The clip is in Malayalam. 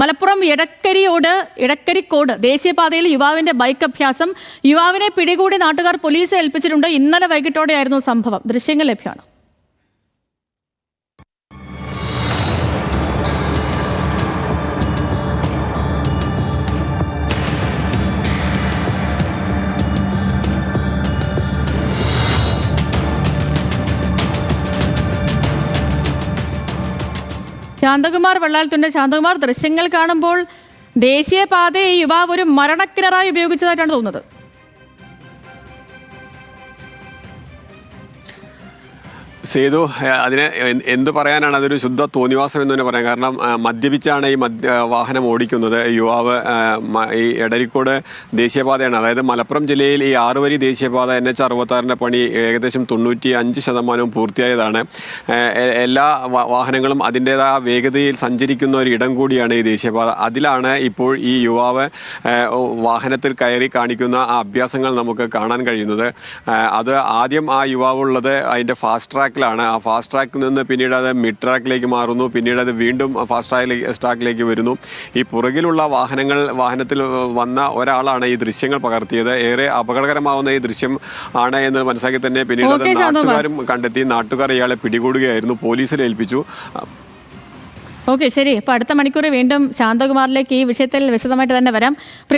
മലപ്പുറം എടക്കരിയോട് എടക്കരിക്കോട് ദേശീയപാതയിൽ യുവാവിന്റെ ബൈക്ക് അഭ്യാസം യുവാവിനെ പിടികൂടി നാട്ടുകാർ പോലീസ് ഏൽപ്പിച്ചിട്ടുണ്ട്. ഇന്നലെ വൈകിട്ടോടെയായിരുന്നു സംഭവം. ദൃശ്യങ്ങൾ ലഭ്യമാണ്. ശാന്തകുമാർ വെള്ളാളത്തുണ്ട് ശാന്തകുമാർ ദൃശ്യങ്ങൾ കാണുമ്പോൾ ദേശീയപാതയെ യുവാവ് ഒരു മരണക്കിണറായി ഉപയോഗിച്ചതായിട്ടാണ് തോന്നുന്നത്. സേതു അതിന് എന്ത് പറയാനാണ് അതൊരു ശുദ്ധ തോന്നിവാസം എന്ന് തന്നെ പറയാം. കാരണം മദ്യപിച്ചാണ് ഈ മദ്യ വാഹനം ഓടിക്കുന്നത്. യുവാവ് ഈ എടരിക്കോട് ദേശീയപാതയാണ്. അതായത് മലപ്പുറം ജില്ലയിൽ ഈ ആറുവരി ദേശീയപാത എൻ എച്ച് അറുപത്താറിന്റെ പണി ഏകദേശം തൊണ്ണൂറ്റി അഞ്ച് ശതമാനവും പൂർത്തിയായതാണ്. എല്ലാ വാഹനങ്ങളും അതിന്റെതായ വേഗതയിൽ സഞ്ചരിക്കുന്ന ഒരു ഇടം കൂടിയാണ് ഈ ദേശീയപാത. അതിലാണ് ഇപ്പോൾ ഈ യുവാവ് വാഹനത്തിൽ കയറി കാണിക്കുന്ന ആ അഭ്യാസങ്ങൾ നമുക്ക് കാണാൻ കഴിയുന്നത്. അത് ആദ്യം ആ യുവാവുള്ളത് അതിന്റെ ഫാസ്റ്റ് ട്രാക്കിലാണ്. ആ ഫാസ്റ്റ് ട്രാക്കിൽ നിന്ന് പിന്നീട് അത് മിഡ് ട്രാക്കിലേക്ക് മാറുന്നു. പിന്നീട് അത് വീണ്ടും ഫാസ്റ്റ് ട്രാക്കിലേക്ക് ട്രാക്കിലേക്ക് വരുന്നു. ഈ പുറകിലുള്ള വാഹനങ്ങൾ വാഹനത്തിൽ വന്ന ഒരാളാണ് ഈ ദൃശ്യങ്ങൾ പകർത്തിയത്. ഏറെ അപകടകരമാവുന്ന ഈ ദൃശ്യം ആണ് എന്ന് മനസ്സിലാക്കി തന്നെ പിന്നീട് അത്. നാട്ടുകാരും കണ്ടെത്തി. നാട്ടുകാർ ഇയാളെ പിടികൂടുകയായിരുന്നു. പോലീസിൽ ഏൽപ്പിച്ചു. ഓക്കെ ശരി. അപ്പൊ അടുത്ത മണിക്കൂർ വീണ്ടും ശാന്തകുമാറിലേക്ക് ഈ വിഷയത്തിൽ വിശദമായിട്ട് തന്നെ വരാം.